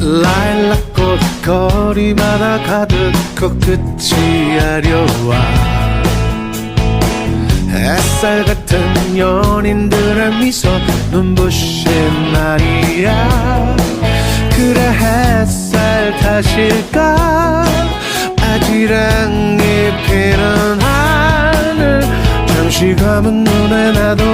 라일락 꽃 거리마다 가득 코끝이 아려와 햇살 같은 연인들의 미소 눈부신 날이야. 그래 햇살 타실까? 아지라 시 감은 눈에 나도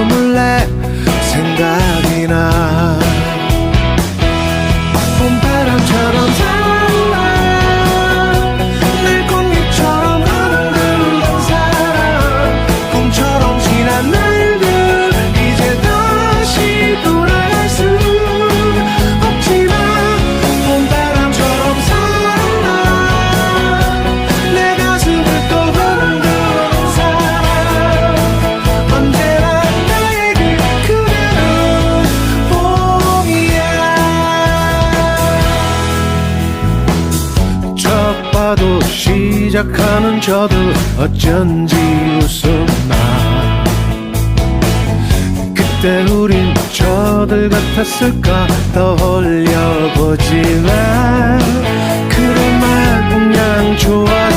시작하는 저도 어쩐지 웃었나. 그때 우린 저들 같았을까 떠올려보지만 그래만 그냥 좋아